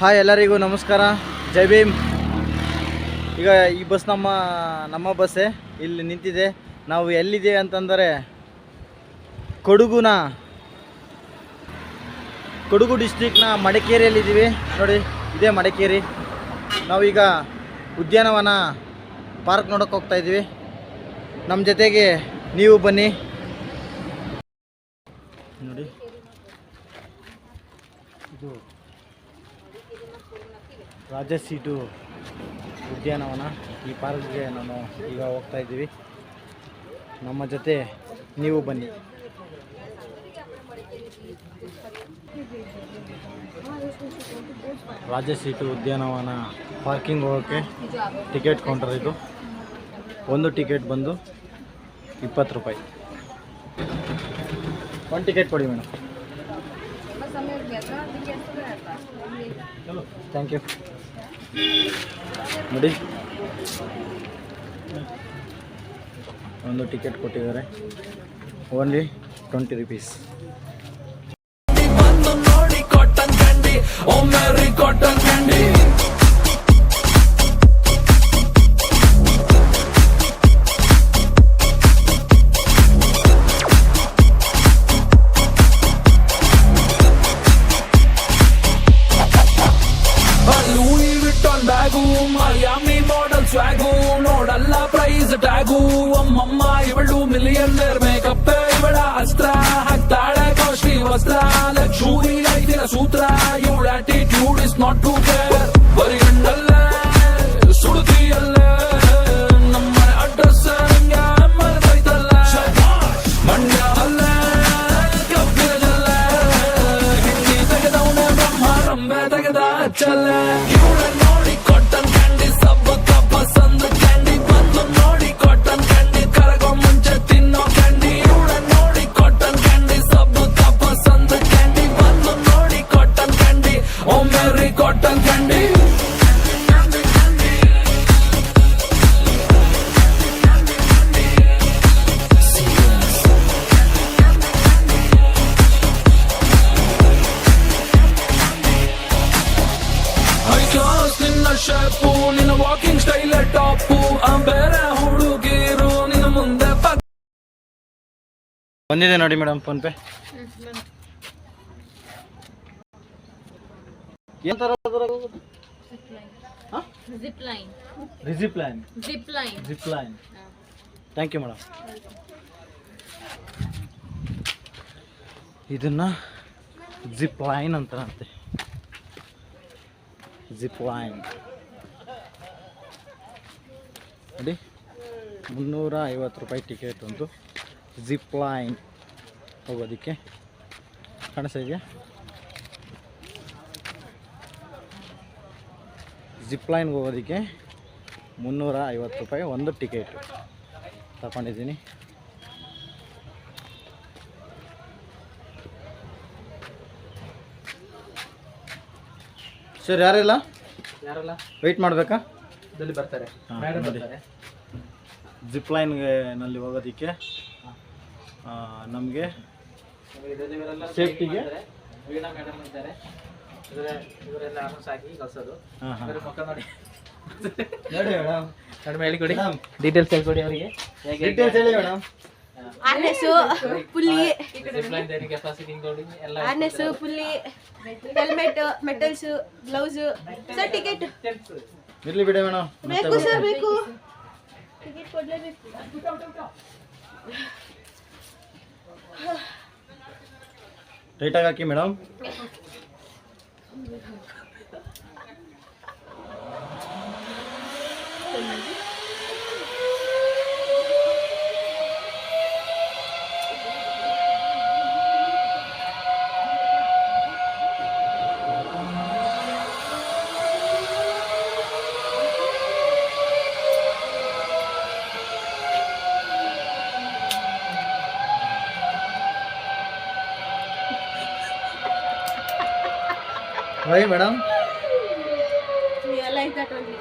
Hi ಎಲ್ಲರಿಗೂ ನಮಸ್ಕಾರ. ಜೈ ಭೀಮ್. ಈಗ ಈ ಬಸ್ ನಮ್ಮ ನಮ್ಮ ಬಸ್ಸೇ. ಇಲ್ಲಿ ನಿಂತಿದೆ. ನಾವು ಎಲ್ಲಿದ್ದೇವೆ ಅಂತಂದರೆ ಕೊಡಗುನ. ಕೊಡಗು ಡಿಸ್ಟಿಕ್ನ ಮಡಿಕೇರಿಯಲ್ಲಿದ್ದೀವಿ. ನೋಡಿ, ಇದೇ ಮಡಿಕೇರಿ. ನಾವೀಗ ಉದ್ಯಾನವನ ಪಾರ್ಕ್ ನೋಡೋಕೆ ಹೋಗ್ತಾ ಇದ್ದೀವಿ. ನಮ್ಮ ಜೊತೆಗೆ ನೀವು ಬನ್ನಿ. ನೋಡಿ. ಇದು ರಾಜ ಸೀಟು ಉದ್ಯಾನವನ. ಈ ಪಾರ್ಕ್ಗೆ ನಾನು ಈಗ ಹೋಗ್ತಾ ಇದ್ದೀವಿ. ನಮ್ಮ ಜೊತೆ ನೀವು ಬನ್ನಿ. ರಾಜ ಸೀಟು ಉದ್ಯಾನವನ ಪಾರ್ಕಿಂಗ್ ಹೋಗೋಕ್ಕೆ ಟಿಕೆಟ್ ಕೌಂಟರ್ ಇದು. ಒಂದು ಟಿಕೆಟ್ ಬಂದು ಇಪ್ಪತ್ತು ರೂಪಾಯಿ. ಒಂದು ಟಿಕೆಟ್ ಕೊಡಿ ಮೇಡಮ್. Thank you. ನೋಡಿ. ಒಂದು ಟಿಕೆಟ್ ಕೊಟ್ಟಿದ್ದಾರೆ. Only twenty rupees Louis price tag ಅಮ್ಮಮ್ಮ ಇವಳು ಮಿಲಿಯನ್ನರ್ ಮೇಕಪ್ ಇವಳ ಅಸ್ತ್ರ ಹಾಕ್ತಾಳೆ ಕಾಸ್ಟ್ಲಿ ವಸ್ತ್ರ ಲಕ್ಷೂರಿ ಐದಿನ ಸೂತ್ರ ಇವಳ attitude is not to care ಬಂದಿದೆ ನೋಡಿ ಮೇಡಮ್ ಫೋನ್ಪೇ ಏನು ಥರ Zip line. Recipe line. Zip line thank you madam ಇದನ್ನ ಜಿಪ್ ಲೈನ್ ಅಂತಾರಂತೆ. ಜಿಪ್ ಲೈನ್ ನೋಡಿ ಮುನ್ನೂರ ಐವತ್ತು ರೂಪಾಯಿ ಟಿಕೆಟ್ ಒಂದು. ಜಿಪ್ ಲೈನ್ ಹೋಗೋದಕ್ಕೆ. ಕಾಣಿಸ್ತಾ ಇದೆಯಾ? ಜಿಪ್ ಲೈನ್ಗೆ ಹೋಗೋದಕ್ಕೆ ಮುನ್ನೂರ ಐವತ್ತು ರೂಪಾಯಿ ಒಂದು ಟಿಕೆಟ್ ತಗೊಂಡಿದ್ದೀನಿ. ಸರ್ ಯಾರಿಲ್ಲ? ಯಾರಲ್ಲ? ವೆಯ್ಟ್ ಮಾಡಬೇಕಾ? ಬರ್ತಾರೆ. ಜಿಪ್ ಲೈನ್ಗೆ ನಲ್ಲಿ ಹೋಗೋದಕ್ಕೆ ನಮಗೆ ಸೇಫ್ಟಿಗೆ? ಇವರೆಲ್ಲ Safety-ಗೆ? ಮಾಡ್ತಾರೆ. ವೀಣಾ ಮೇಡಮ್ ಇದ್ದಾರೆ. ಇವರೇ ಇವರೆಲ್ಲ ಅನೌನ್ಸ್ ಆಗಿ ಕಳ್ಸೋದು. ಹಾಂ ಹಾಂ. ಇವರ ಮುಖ ನೋಡಿ. ನೋಡಿ ಮೇಡಮ್ ಕಡಿಮೆ ಹೇಳಿಕೊಡಿ ಮೇಡಮ್ ಡೀಟೇಲ್ಸ್ ಹೇಳ್ಕೊಡಿ ಅವರಿಗೆ. ಡೀಟೇಲ್ಸ್ ಹೇಳಿ madam ಆನೆಸು ಆನೆಸು helmet metals gloves sir ticket ಇರ್ಲಿ ಬಿಡಿ ಮೇಡಮ್ ಬೇಕು ಸರ್ ಬೇಕು. ಟಿಕೆಟ್ ಕೊಡ್ಲೇಬೇಕು. ಟೈಟಾಗಿ ಹಾಕಿ ಮೇಡಮ್ ವೈ ಮೇಡಮ್ ಎಲ್ಲ ಇದ್ದ ಟ್ವೆಂಟಿ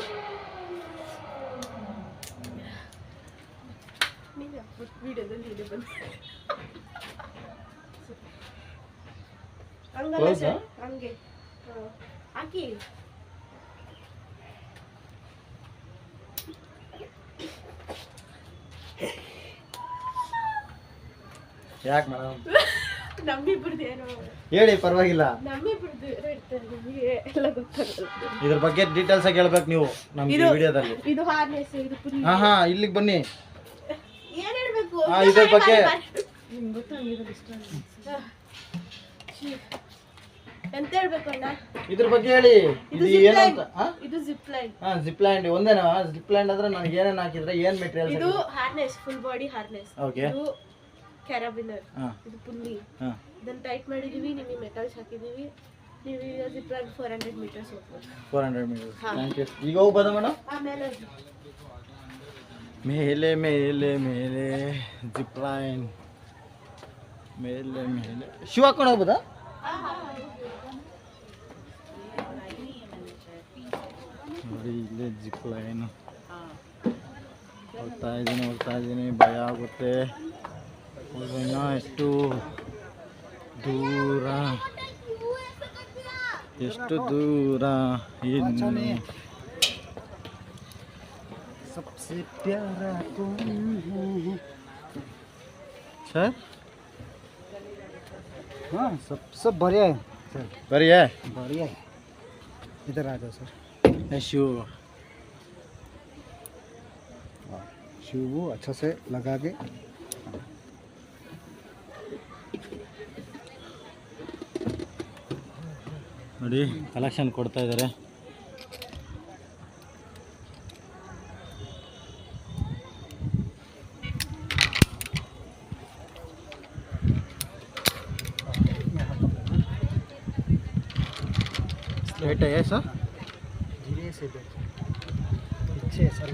ವಿಡಿಯೋದಲ್ಲಿ ವಿಡಿಯೋ ಬಂದು ಹಂಗಲ್ಲ ಹೌದಾ? ಸರ್ ಹಂಗೆ ಹಾಕಿ ಯಾಕೆ ಮೇಡಮ್ ನಮ್ಮಿಬ್ರದ್ದು ಏನೋ ಹೇಳಿ ಪರವಾಗಿಲ್ಲ. ಇದ್ರ ಬಗ್ಗೆ ಡೀಟೇಲ್ಸ್ ಆಗಿ ಹೇಳ್ಬೇಕು ನೀವು ನಮ್ಮ ವಿಡಿಯೋದಲ್ಲಿ. ಇದು ಹಾರ್ನೆಸ್ ಇದು ಫುಲ್ ಹಾ ಹಾ ಇಲ್ಲಿಗೆ ಬನ್ನಿ. ಏನು ಹೇಳ್ಬೇಕು? ಹಾ, ಇದ್ರ ಬಗ್ಗೆ- ನಿಮ್ಗೆ ಗೊತ್ತಾಗಿರೋದು ಇಷ್ಟ ಆಗುತ್ತೆ. ಛೀ. ಎಂತ ಹೇಳ್ಬೇಕು ಅಣ್ಣ? ಇದ್ರ ಬಗ್ಗೆ ಹೇಳಿ. ಇದು ಇದು zip ಏನಂತ? ಇದು ಜಿಪ್ ಲೈನ್ ಹಾ ಜಿಪ್ ಲ್ಯಾಂಡ್ ಒಂದೇನಾ? ಜಿಪ್ ಲ್ಯಾಂಡ್ ಅಂದ್ರೆ ನನಗೆ ಏನೇನು ಹಾಕಿದ್ರೆ ಏನ್ ಮೆಟೀರಿಯಲ್ ಇದು harness full body harness Okay. ಇದು ಕ್ಯಾರಬಿನರ್ ಹಾ. ಇದು ಪುಲ್ಲಿ. ಹಾ. ಇದನ್ನ ಟೈಟ್ ಮಾಡಿದೀವಿ ನಿಮಗೆ ಮೆಟಲ್ಸ್ ಹಾಕಿದೀವಿ. ನೀವು ಈಗ zip line four hundred metres ಹೋಗ್ಬೋದು. ಫೋರ್ ಹಂಡ್ರೆಡ್ ಮೀಟರ್ಸ್ ಹಾ. ಥ್ಯಾಂಕ್ ಯು ಈಗ ಹೋಗ್ಬೋದಾ ಮೇಡಮ್ ಆಮೇಲೆ ಮೇಲೆ. ಮೇಲೆ ಮೇಲೆ ಜಿಪ್ ಲೈನ್ ಮೇಲೆ ಮೇಲೆ. ಶೂ ಹಾಕೊಂಡು ಹೋಗ್ಬೋದಾ? ನೋಡಿ ಇಲ್ಲೇ ಜಿಪ್ ಲೈನ್ ಹೋಗ್ತಾ ಇದ್ದೀನಿ ಹೋಗ್ತಾ ಇದ್ದೀನಿ. ಭಯ ಆಗುತ್ತೆ. ಹೋಗೋಣ ಎಷ್ಟು ದೂರ ಎಷ್ಟು ದೂರ ಇನ್ನು सबसे प्यारा तुम है सर हाँ सब सब बढ़िया है सर बढ़िया है बढ़िया है इधर आ जाओ सर शू शू वो अच्छा से लगा के ನೋಡಿ ಕಲೆಕ್ಷನ್ ಕೊಡ್ತಾ ಇದ್ದಾರೆ. ರೇಟ್ ಸರ್ ಇಚ್ಛೆ ಸರ್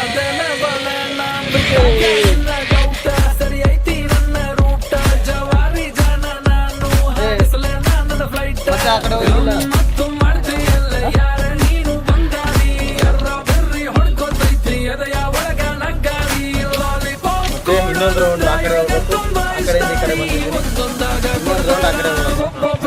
ನಗ್ಗಾರಿ ಲಾಲಿಪಾಪ್ ಸೇಮ್ ಇನ್ನೊಂದು ರೌಂಡ್ ಆ ಕಡೆ ಹೋಗ್ಬೇಕು. ಆ ಕಡೆ ಈ ಕಡೆ ಬಂದಿದ್ದೀನಿ. ಇನ್ನೊಂದು ರೌಂಡ್ ಆ ಕಡೆ ಹೋಗ್ಬೇಕು.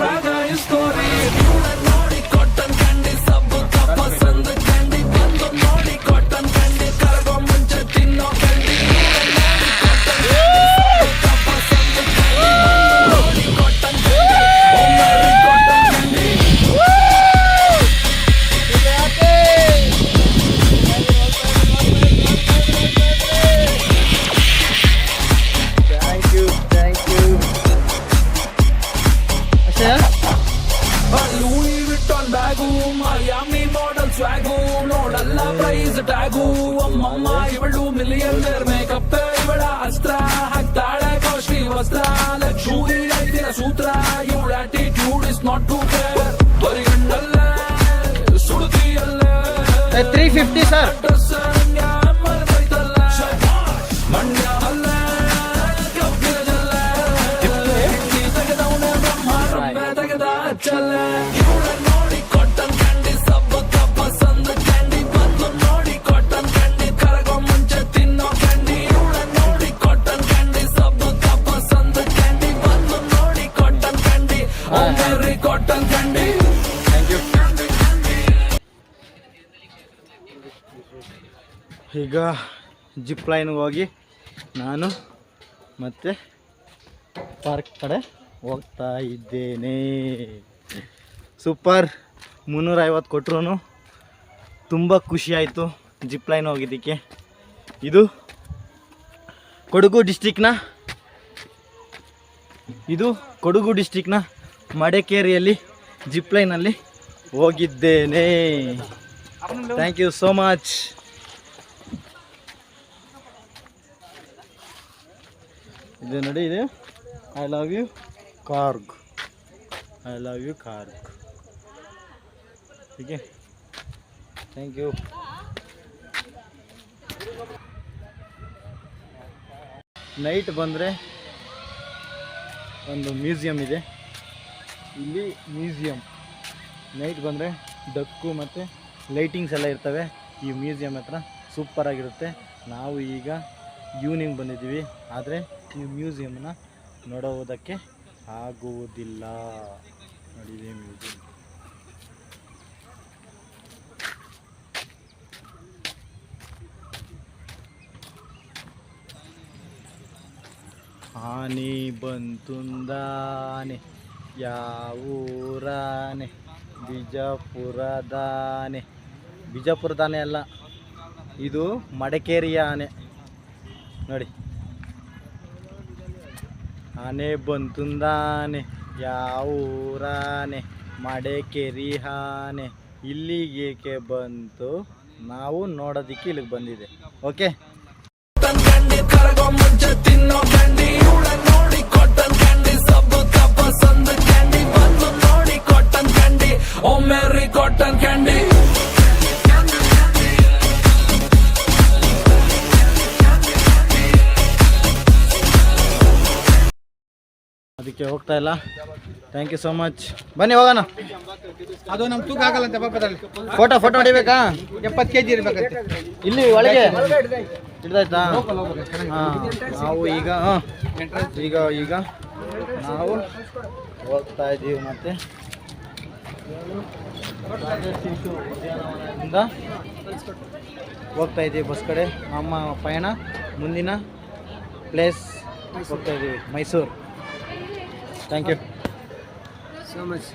ಇವಳು ಮಿಲಿಯನ್ ಮೇಕಪ್ ಇವಳ ಅಸ್ತ್ರ ಹಾಕ್ತಾಳೆ ಕಾಸ್ಟ್ಲಿ ವಸ್ತ್ರ ಲಕ್ಷೂರಿ ಐತಿನ ಸೂತ್ರ ಇವಳ attitude is not to care ಬರೀ ಗಂಡಲ್ಲೇ ಸುಡುತ್ತಿಯಲ್ಲೇ three fifty sir dress ಮರ್ತೈತಲ್ಲ Mandya ಅಲ್ಲ ಈಗ ಜಿಪ್ ಲೈನ್ಗೆ ಹೋಗಿ ನಾನು ಮತ್ತೆ ಪಾರ್ಕ್ ಕಡೆ ಹೋಗ್ತಾ ಇದ್ದೇನೆ. ಸೂಪರ್ ಮುನ್ನೂರ ಐವತ್ತು ಕೊಟ್ಟರು ತುಂಬ ಖುಷಿ ಆಯಿತು ಜಿಪ್ ಲೈನ್ ಹೋಗಿದ್ದಕ್ಕೆ. ಇದು ಕೊಡಗು ಡಿಸ್ಟಿಕ್ನ ಇದು ಕೊಡಗು ಡಿಸ್ಟಿಕ್ನ ಮಡಿಕೇರಿಯಲ್ಲಿ ಜಿಪ್ ಲೈನಲ್ಲಿ ಹೋಗಿದ್ದೇನೆ. ಥ್ಯಾಂಕ್ ಯು ಸೋ ಮಚ್ ಇದು ನೋಡಿ ಇದು. I love you Coorg. I love you Coorg. ಹೀಗೆ. ಥ್ಯಾಂಕ್ ಯು ನೈಟ್ ಬಂದರೆ ಒಂದು ಮ್ಯೂಸಿಯಂ ಇದೆ. ಇಲ್ಲಿ ಮ್ಯೂಸಿಯಂ ನೈಟ್ ಬಂದರೆ ಡಕ್ಕು ಮತ್ತು ಲೈಟಿಂಗ್ಸ್ ಎಲ್ಲ ಇರ್ತವೆ. ಈ ಮ್ಯೂಸಿಯಂ ಹತ್ರ ಸೂಪರಾಗಿರುತ್ತೆ ನಾವು ಈಗ ಈವ್ನಿಂಗ್ ಬಂದಿದ್ದೀವಿ. ಆದರೆ ಈ ಮ್ಯೂಸಿಯಮ್ನ ನೋಡುವುದಕ್ಕೆ ಆಗುವುದಿಲ್ಲ. ನೋಡಿದೆ ಮ್ಯೂಸಿಯಂ. ಆನೆ ಬಂತುಂದಾನೆ ಯಾವೂರಾನೆ ಬಿಜಾಪುರದಾನೆ. ಬಿಜಾಪುರದಾನೆ ಅಲ್ಲ, ಇದು ಮಡಿಕೇರಿಯ ಆನೆ. ನೋಡಿ. ಆನೆ ಬಂತುಂದಾನೆ ಯಾವೂರಾನೆ ಮಡಕೇರಿ ಆನೆ ಇಲ್ಲಿಗೇಕೆ ಬಂತು ನಾವು ನೋಡೋದಿಕ್ಕೆ ಇಲ್ಲಿಗೆ ಬಂದಿದೆ. ಓಕೆ ಹೋಗ್ತಾ ಇಲ್ಲ. ಥ್ಯಾಂಕ್ ಯು ಸೋ ಮಚ್ ಬನ್ನಿ ಹೋಗೋಣ. ಅದು ನಮ್ಮ ತೂಕ ಆಗಲ್ಲ ಅಂತ ಪಾಪದಲ್ಲಿ. ಫೋಟೋ ಫೋಟೋ ಹೊಡಿಬೇಕಾ? ಎಪ್ಪತ್ತು ಕೆ ಜಿ ಇರ್ಬೇಕಂತೆ. ಇಲ್ಲಿ ಒಳಗೆ. ಹಿಡ್ದಾಯ್ತಾ? ಹಾಂ ನಾವು ಈಗ ಹಾಂ ಈಗ ಈಗ ನಾವು ಹೋಗ್ತಾ ಇದ್ದೀವಿ ಮತ್ತೆ. ಹೋಗ್ತಾ ಇದ್ದೀವಿ ಬಸ್ ಕಡೆ. ನಮ್ಮ ಪಯಣ ಮುಂದಿನ ಪ್ಲೇಸ್ ಹೋಗ್ತಾ ಇದ್ದೀವಿ Mysuru. Thank you so much